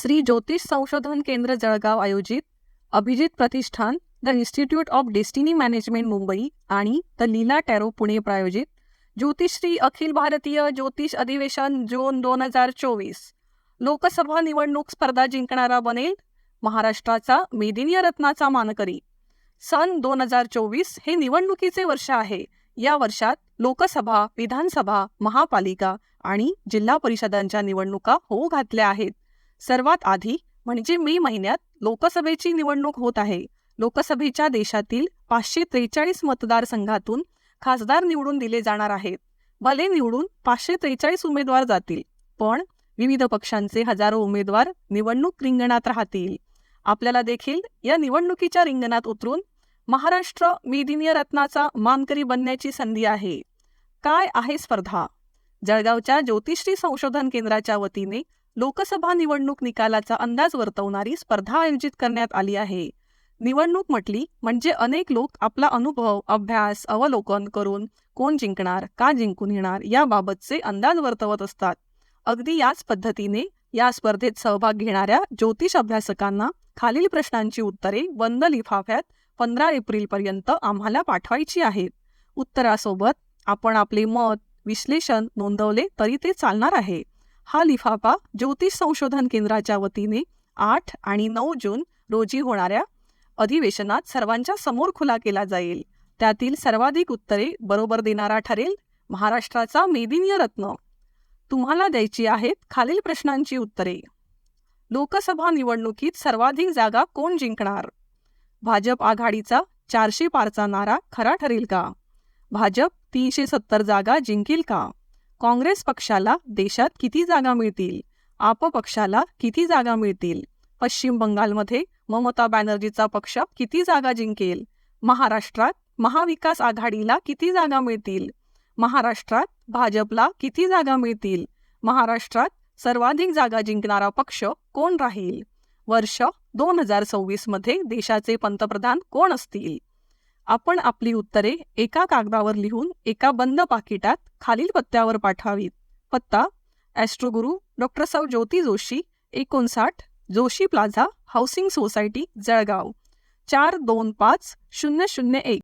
श्री ज्योतिष संशोधन केंद्र जळगाव आयोजित Abhijit Pratishthan the institute of destiny management Mumbai आणि द लीला टॅरो पुणे प्रायोजित ज्योतिषश्री अखिल भारतीय ज्योतिष अधिवेशन जून दोन हजार चोवीस. लोकसभा निवडणूक स्पर्धा जिंकणारा बनेल महाराष्ट्राचा मेदिनीय रत्नाचा मानकरी. सन दोन हजार चोवीस हे निवडणुकीचे वर्ष आहे. या वर्षात लोकसभा विधानसभा महापालिका आणि जिल्हा परिषदांच्या निवडणुका होऊ घातल्या आहेत. सर्वात आधी म्हणजे मे महिन्यात लोकसभेची निवडणूक होत आहे. लोकसभेच्या देशातील पाचशे त्रेचाळीस मतदारसंघातून खासदार निवडून दिले जाणार आहेत. भले निवडून पाचशे त्रेचाळीस उमेदवार जातील पण विविध पक्षांचे हजारो उमेदवार निवडणूक रिंगणात राहतील. आपल्याला देखील या निवडणुकीच्या रिंगणात उतरून महाराष्ट्र मेदिनीय रत्नाचा मानकरी बनण्याची संधी आहे. काय आहे स्पर्धा? जळगावच्या ज्योतिश्री संशोधन केंद्राच्या वतीने लोकसभा निवडणूक निकालाचा अंदाज वर्तवणारी स्पर्धा आयोजित करण्यात आली आहे. निवडणूक म्हटली म्हणजे अनेक लोक आपला अनुभव अभ्यास अवलोकन करून कोण जिंकणार का जिंकून येणार याबाबतचे अंदाज वर्तवत असतात. अगदी याच पद्धतीने या स्पर्धेत सहभाग घेणाऱ्या ज्योतिष अभ्यासकांना खालील प्रश्नांची उत्तरे बंद लिफाफ्यात पंधरा एप्रिलपर्यंत आम्हाला पाठवायची आहेत. उत्तरासोबत आपण आपले मत विश्लेषण नोंदवले तरी ते चालणार आहे. हा लिफाफा ज्योतिष संशोधन केंद्राच्या वतीने आठ आणि नऊ जून रोजी होणाऱ्या अधिवेशनात सर्वांच्या समोर खुला केला जाईल. त्यातील सर्वाधिक उत्तरे बरोबर देणारा ठरेल महाराष्ट्राचा मेदिनीय रत्न. तुम्हाला द्यायची आहेत खालील प्रश्नांची उत्तरे. लोकसभा निवडणुकीत सर्वाधिक जागा कोण जिंकणार? भाजप आघाडीचा चारशे पारचा नारा खरा ठरेल का? भाजप तीनशे सत्तर जागा जिंकेल का? काँग्रेस पक्षाला देशात किती जागा मिळतील? आप पक्षाला किती जागा मिळतील? पश्चिम बंगालमध्ये ममता बॅनर्जीचा पक्ष किती जागा जिंकेल? महाराष्ट्रात महाविकास आघाडीला किती जागा मिळतील? महाराष्ट्रात भाजपला किती जागा मिळतील? महाराष्ट्रात सर्वाधिक जागा जिंकणारा पक्ष कोण राहील? वर्ष दोन हजार सव्वीसमध्ये देशाचे पंतप्रधान कोण असतील? आपण आपली उत्तरे एका कागदावर लिहून एका बंद पाकिटात खालील पत्त्यावर पाठवावीत. पत्ता ॲस्ट्रोगुरू डॉक्टर सौ ज्योती जोशी एकोणसाठ Joshi plaza housing society Jalgaon. चार दोन पाच शून्य शून्य एक.